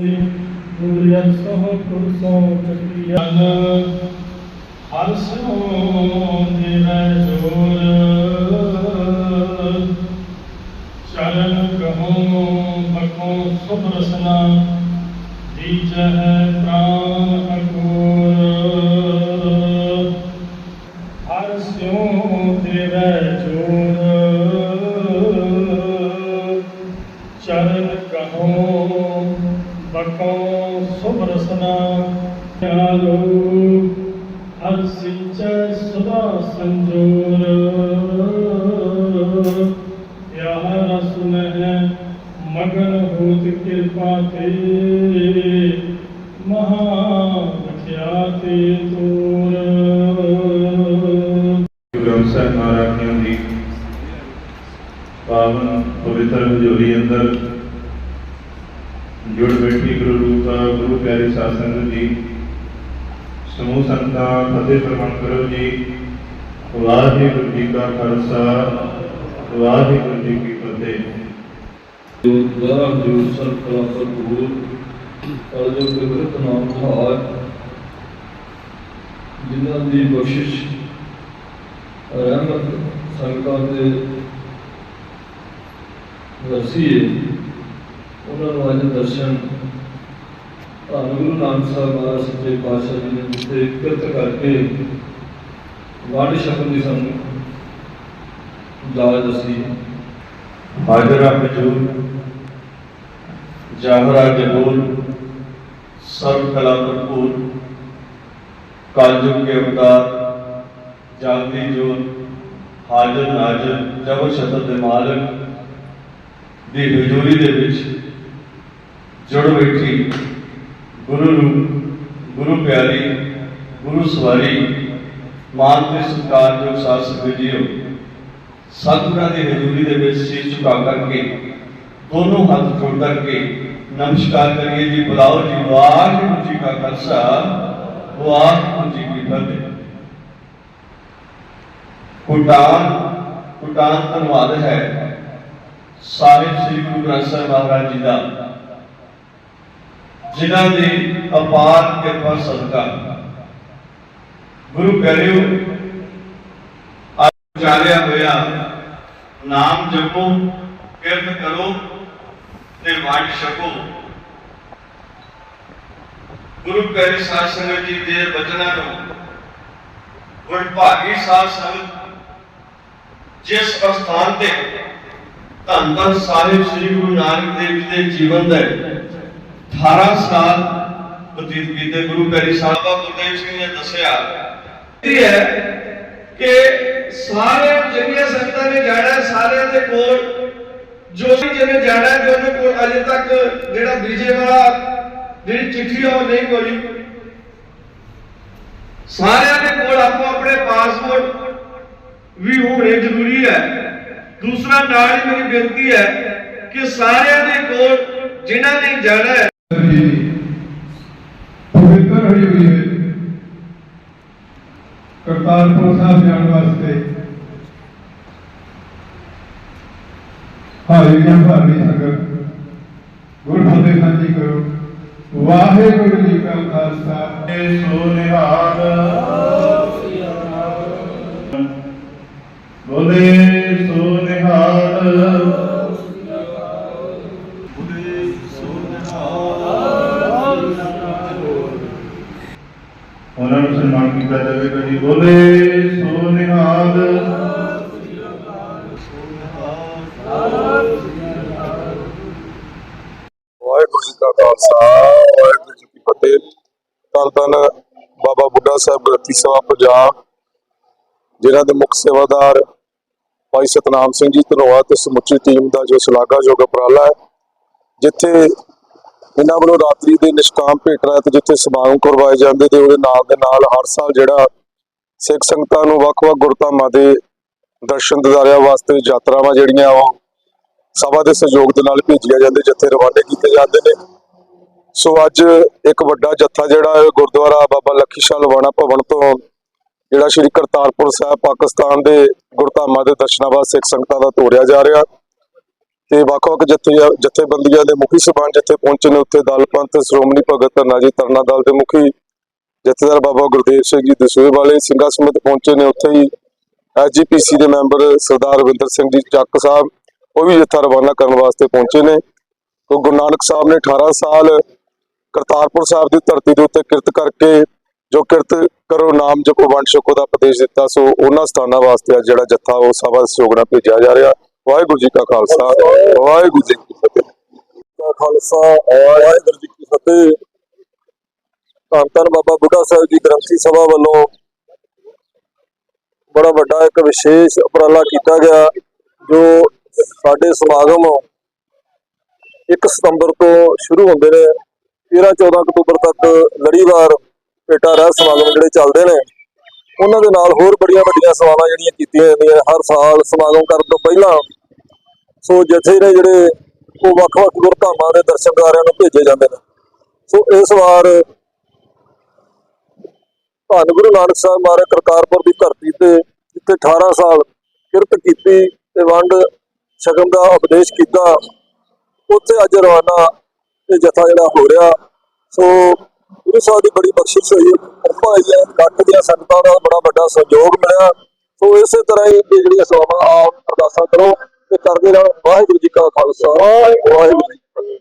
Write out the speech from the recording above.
ਗੁਰਿਆਨ ਸਹ ਕੁਰਸੋਂ ਚਕਰੀਆਂ ਹਰ ਜੋਰ ਚਰਨ ਕਹੋ ਬਖੋ ਸੁਭ ਰਸਨਾ ਦੀਜ ਪ੍ਰਾਨ ਅਕੂਰ ਹਰ ਸਿਉ ਜੋਰ ਚਰਨ ਕਹੋ ਬਖੋ ਸੁਭ ਰਸਨਾ ਆਲੋ ਹਰ ਸਿੰਚੈ ਸਦਾ ਸੰਜੋਰ। ਯਹ ਰਸ ਮਹਿ ਮਗਨ ਹੋਤ ਕਿਰਪਾ ਤੇ। ਮਹਾ ਵਿਖਿਆਤੇ ਤੋਰ। ਗੁਰੂ ਸਾਹਿਬ ਮਹਾਰਾਜ ਜੀ ਪਾਵਨ ਪਵਿੱਤਰ ਹਜ਼ੂਰੀ ਅੰਦਰ ਜੁੜ ਬੈਠੀ ਗੁਰੂ ਰੂਪਾ, ਗੁਰੂ ਪਿਆਰੇ ਸਾਧ ਸੰਗਤ ਜੀ। ਸਮੂਹ ਸੰਤਾਂ ਫਤਿਹ ਪ੍ਰਮਾਣ ਕਰੋ ਜੀ। ਵਾਹਿਗੁਰੂ ਜੀ ਕਾ ਖਾਲਸਾ, ਵਾਹਿਗੁਰੂ ਜੀ ਕੀ ਫਤਿਹ। ਜੋ ਦਵਾਰ ਜੋ ਸਰ ਕਲਾ ਭਰਪੂਰ ਔਰ ਜੋ ਬਿਰਤ ਨਾਮ ਹਾਰ ਜਿਨ੍ਹਾਂ ਦੀ ਬਖਸ਼ਿਸ਼ ਰਹਿਮਤ ਸੰਗਤਾਂ ਦੇ ਵਰਸੀ ਉਹਨਾਂ ਨੂੰ ਅੱਜ ਦਰਸ਼ਨ ਧੰਨ ਗੁਰੂ ਨਾਨਕ ਸਾਹਿਬ ਮਹਾਰਾਜ ਸੱਚੇ ਪਾਤਸ਼ਾਹ ਜੀ ਨੇ ਜਿੱਥੇ ਕਿਰਤ ਕਰਕੇ ਵੰਡ ਛਕਣ ਦੀ ਸਾਨੂੰ ਦਾਲ ਦੱਸੀ ਹੈ। ਹਾਜ਼ਰਾ ਹਜੂਰ ਜਾਹਰਾ ਜਬੂਰ ਸਰਬ ਕਲਾ ਭਰਪੂਰ, ਕਾਲਯੁਗ ਕੇ ਅਵਤਾਰ, ਜਾਗਦੀ ਜੋਤ, ਹਾਜ਼ਰ ਨਾਜ਼ਰ ਜਬਰ ਸ਼ਤਰ ਦੇ ਮਾਲਕ, ਦੀ ਹਜ਼ੂਰੀ ਦੇ ਵਿੱਚ ਜੁੜ ਬੈਠੀ। ਗੁਰੂ ਰੂਪ ਗੁਰੂ ਪਿਆਰੀ, ਗੁਰੂ ਸਵਾਰੀ, ਮਾਨ ਤੇ ਸਤਿਕਾਰਯੋਗ ਸਾਧ ਸੰਗਤ ਸਤਿਗੁਰਾਂ ਦੀ ਹਜ਼ੂਰੀ ਦੇ ਵਿੱਚ ਸੀਸ ਝੁਕਾ ਕਰਕੇ, ਦੋਨੋਂ ਹੱਥ ਜੋੜ ਕਰਕੇ ਨਮਸਕਾਰ ਕਰੀਏ ਜੀ। ਬੁਲਾਓ ਜੀ, ਵਾਹਿਗੁਰੂ ਜੀ ਕਾ ਖਾਲਸਾ, ਵਾਹਿਗੁਰੂ ਜੀ ਕੀ ਫਤਿਹ। ਕੁਟਾਨ ਕੁਟਾਨ ਧੰਨਵਾਦ ਹੈ। ਸਾਹਿਬ ਸ੍ਰੀ ਗੁਰੂ ਗ੍ਰੰਥ ਸਾਹਿਬ ਮਹਾਰਾਜ ਜੀ ਦਾ। ਜਿਨ੍ਹਾਂ ਦੀ ਅਪਾਰ ਕਿਰਪਾ ਸਦਕਾ। ਗੁਰੂ ਪਿਆਰਿਓ ਉਚਾਰਿਆ ਹੋਇਆ, ਨਾਮ ਜਪੋ, ਕਿਰਤ ਕਰੋ ਤੇ ਵੰਡ ਛਕੋ। ਗੁਰੂ ਪਿਆਰੀ ਸਾਧ ਸੰਗਤ ਜੀ ਦੇ ਬਚਨਾਂ ਨੂੰ ਵਡਭਾਗੀ ਸਾਧ ਸੰਗਤ, ਜਿਸ ਅਸਥਾਨ ਤੇ ਧੰਨ ਧੰਨ ਸਾਹਿਬ ਸ੍ਰੀ ਗੁਰੂ ਨਾਨਕ ਦੇਵ ਜੀ ਦੇ ਜੀਵਨ ਦਾ 18 ਸਾਲ ਬਤੀਤ ਕੀਤੇ, ਗੁਰੂ ਪਿਆਰੀ ਸਾਹਿਬ ਬਾਬਾ ਗੁਰਦੇਵ ਸਿੰਘ ਨੇ ਦੱਸਿਆ। ਇਹ ਹੈ ਕਿ ਸਾਰੇ ਜਿਹੜੀਆਂ ਸੰਗਤਾਂ ਨੇ ਜਾਣਾ, ਸਾਰਿਆਂ ਦੇ ਕੋਲ, ਜੋ ਜਿਹਨੇ ਜਾਣਾ, ਜੋ ਉਹਦੇ ਕੋਲ, ਅਜੇ ਤੱਕ ਜਿਹੜਾ ਵਿਜੇ ਵਾਲਾ ਜਿਹੜੀ ਚਿੱਠੀ ਆ, ਉਹ ਨਹੀਂ ਪਹੁੰਚੀ ਸਾਰਿਆਂ ਦੇ ਕੋਲ ਆਪੋ ਆਪਣੇ ਪਾਸਪੋਰਟ ਵੀ ਹੋਣੇ ਜ਼ਰੂਰੀ ਹੈ। ਦੂਸਰਾ ਨਾਲ ਹੀ ਮੇਰੀ ਬੇਨਤੀ ਹੈ ਕਿ ਸਾਰਿਆਂ ਦੇ ਕੋਲ, ਜਿਨ੍ਹਾਂ ਨੇ ਜਾਣਾ ਹੈ ਹੋਈ ਹੋਈ ਹੈ। ਕਰਤਾਰਪੁਰ ਸਾਹਿਬ ਜਾਣ ਵਾਸਤੇ ਹਾਰੀ ਜਾਂ ਭਾਰੀ ਸੰਗਤ ਗੁਰ ਸਾਂਝੀ ਕਰੋ। ਵਾਹਿਗੁਰੂ ਜੀ ਕਾ ਖਾਲਸਾ। ਸੋ ਨਿਹਾਲ ਉਹਨਾਂ ਨੂੰ ਸਨਮਾਨ ਕੀਤਾ ਜਾਵੇਗਾ ਜੀ ਬੋਲੇ, ਸੋ ਨਿਹਾਲ। ਵਾਹਿਗੁਰੂ ਜੀ ਕਾ ਖਾਲਸਾ, ਵਾਹਿਗੁਰੂ ਜੀ ਕੀ ਫਤਿਹ। ਧੰਨ ਧੰਨ ਬਾਬਾ ਬੁੱਢਾ ਸਾਹਿਬ ਗ੍ਰੰਥੀ ਸਭਾ ਪੰਜਾਬ, ਜਿਨ੍ਹਾਂ ਦੇ ਮੁੱਖ ਸੇਵਾਦਾਰ ਭਾਈ ਸਤਨਾਮ ਸਿੰਘ ਜੀ ਧਨੋਆ ਤੇ ਸਮੁੱਚੀ ਟੀਮ ਦਾ ਜੋ ਸ਼ਲਾਘਾਯੋਗ ਉਪਰਾਲਾ ਹੈ, ਜਿੱਥੇ ਇਹਨਾਂ ਵੱਲੋਂ ਰਾਤਰੀ ਦੇ ਨਿਸ਼ਕਾਮ ਭੇਟ ਰਾਤ ਜਿੱਥੇ ਸਮਾਗਮ ਕਰਵਾਏ ਜਾਂਦੇ ਤੇ ਉਹਦੇ ਨਾਲ ਦੇ ਨਾਲ ਹਰ ਸਾਲ ਜਿਹੜਾ ਸਿੱਖ ਸੰਗਤਾਂ ਨੂੰ ਵੱਖ-ਵੱਖ ਗੁਰਧਾਮਾਂ ਦੇ ਦਰਸ਼ਨ ਦਿਦਾਰਿਆਂ ਵਾਸਤੇ ਯਾਤਰਾਵਾਂ ਜਿਹੜੀਆਂ ਉਹ ਸਭਾ ਦੇ ਸਹਿਯੋਗ ਦੇ ਨਾਲ ਭੇਜੀਆਂ ਜਾਂਦੇ ਜਿੱਥੇ ਰਵਾਨੇ ਕੀਤੇ ਜਾਂਦੇ ਨੇ। ਸੋ ਅੱਜ ਇੱਕ ਵੱਡਾ ਜੱਥਾ ਜਿਹੜਾ ਗੁਰਦੁਆਰਾ ਬਾਬਾ ਲੱਖੀ ਸ਼ਾਹ ਲਵਾਣਾ ਭਵਨ ਤੋਂ ਜਿਹੜਾ ਸ਼੍ਰੀ ਕਰਤਾਰਪੁਰ ਸਾਹਿਬ ਪਾਕਿਸਤਾਨ ਦੇ ਗੁਰਧਾਮਾਂ ਦੇ ਦਰਸ਼ਨਾਂ ਵਾਸਤੇ ਸਿੱਖ ਸੰਗਤਾਂ ਦਾ ਤੋਰਿਆ ਜਾ ਰਿਹਾ। ਤੇ ਵੱਖ-ਵੱਖ ਜਥੇ ਜਥੇਬੰਦੀਆਂ ਦੇ ਮੁਖੀ ਸਬਾਨ ਜਿੱਥੇ ਪਹੁੰਚੇ ਨੇ, ਉੱਥੇ ਦਲ ਪੰਥ ਸ਼੍ਰੋਮਣੀ ਭਗਤ ਧਰਨਾ ਜੀ ਧਰਨਾ ਦਲ ਦੇ ਮੁਖੀ ਜਥੇਦਾਰ ਬਾਬਾ ਗੁਰਦੇਵ ਸਿੰਘ ਜੀ ਦਸੂਏ ਵਾਲੇ ਸਿੰਘਾਂ ਸਮੇਤ ਪਹੁੰਚੇ ਨੇ। ਉੱਥੇ ਹੀ ਐਸਜੀਪੀਸੀ ਦੇ ਮੈਂਬਰ ਸਰਦਾਰ ਰਵਿੰਦਰ ਸਿੰਘ ਜੀ ਚੱਕ ਸਾਹਿਬ, ਉਹ ਵੀ ਜੱਥਾ ਰਵਾਨਾ ਕਰਨ ਵਾਸਤੇ ਪਹੁੰਚੇ ਨੇ। ਤੇ ਗੁਰੂ ਨਾਨਕ ਸਾਹਿਬ ਨੇ 18 ਸਾਲ ਕਰਤਾਰਪੁਰ ਸਾਹਿਬ ਦੀ ਧਰਤੀ ਦੇ ਉੱਤੇ ਕਿਰਤ ਕਰਕੇ ਜੋ ਕਿਰਤ ਕਰੋ ਨਾਮ ਜਪੋ ਵੰਡ ਛਕੋ ਦਾ ਉਪਦੇਸ਼ ਦਿੱਤਾ, ਸੋ ਉਹਨਾਂ ਸਥਾਨਾਂ ਵਾਸਤੇ ਅੱਜ ਜਿਹੜਾ ਜੱਥਾ ਉਹ ਸਭਾ ਸਹਿਯੋਗ ਨਾਲ ਭੇਜਿਆ ਜਾ ਰਿਹਾ। ਵਾਹਿਗੁਰੂ ਜੀ ਕਾ ਖਾਲਸਾ, ਵਾਹਿਗੁਰੂ ਜੀ ਕੀ ਫਤਿਹ। ਦਾ ਖਾਲਸਾ, ਵਾਹਿਗੁਰੂ ਜੀ ਕੀ ਫਤਿਹ। ਧੰਨ ਧੰਨ ਬਾਬਾ ਬੁੱਢਾ ਸਾਹਿਬ ਜੀ ਗ੍ਰੰਥੀ ਸਭਾ ਵੱਲੋਂ ਬੜਾ ਵੱਡਾ ਇੱਕ ਵਿਸ਼ੇਸ਼ ਉਪਰਾਲਾ ਕੀਤਾ ਗਿਆ, ਜੋ ਸਾਡੇ ਸਮਾਗਮ 1 ਸਤੰਬਰ ਤੋਂ ਸ਼ੁਰੂ ਹੁੰਦੇ ਨੇ। 13 14 ਅਕਤੂਬਰ ਤੱਕ ਲੜੀਵਾਰ ਪੇਟਾ ਰਹਿ ਸਮਾਗਮ ਜਿਹੜੇ ਚੱਲਦੇ ਨੇ। ਉਹਨਾਂ ਦੇ ਨਾਲ ਹੋਰ ਬੜੀਆਂ ਵੱਡੀਆਂ ਸੇਵਾਵਾਂ ਜਿਹੜੀਆਂ ਕੀਤੀਆਂ ਜਾਂਦੀਆਂ ਹਰ ਸਾਲ ਸਮਾਗਮ ਕਰਨ ਤੋਂ ਪਹਿਲਾਂ। ਸੋ ਜਥੇ ਨੇ ਜਿਹੜੇ ਉਹ ਵੱਖ-ਵੱਖ ਗੁਰਧਾਮਾਂ ਦੇ ਦਰਸ਼ਨਕਾਰਿਆਂ ਨੂੰ ਭੇਜੇ ਜਾਂਦੇ ਨੇ। ਸੋ ਇਸ ਵਾਰ ਧੰਨ ਗੁਰੂ ਨਾਨਕ ਸਾਹਿਬ ਮਹਾਰਾਜ ਕਰਤਾਰਪੁਰ ਦੀ ਧਰਤੀ ਤੇ, ਜਿੱਥੇ 18 ਸਾਲ ਕਿਰਤ ਕੀਤੀ ਤੇ ਵੰਡ ਸ਼ਗਨ ਦਾ ਉਪਦੇਸ਼ ਕੀਤਾ, ਉੱਥੇ ਅੱਜ ਰਵਾਨਾ ਇਹ ਜਥਾ ਜਿਹੜਾ ਹੋ ਰਿਹਾ। ਸੋ ਗੁਰੂ ਸਾਹਿਬ ਦੀ ਬੜੀ ਬਖਸ਼ਿਸ਼ ਹੋਈ। ਕਿਰਪਾ ਹੋਈ ਹੈ ਇਕੱਠ ਦੀਆਂ ਸੰਗਤਾਂ ਦਾ ਬੜਾ ਵੱਡਾ ਸਹਿਯੋਗ ਮਿਲਿਆ। ਸੋ ਇਸੇ ਤਰ੍ਹਾਂ ਹੀ ਜਿਹੜੀਆਂ ਸੇਵਾਵਾਂ ਆਪ ਅਰਦਾਸਾਂ ਕਰੋ ਤੇ ਕਰਦੇ ਰਹੋ। ਵਾਹਿਗੁਰੂ ਜੀ ਕਾ ਖਾਲਸਾ। ਵਾਹਿਗੁਰੂ ਜੀ ਕੀ ਫਤਿਹ।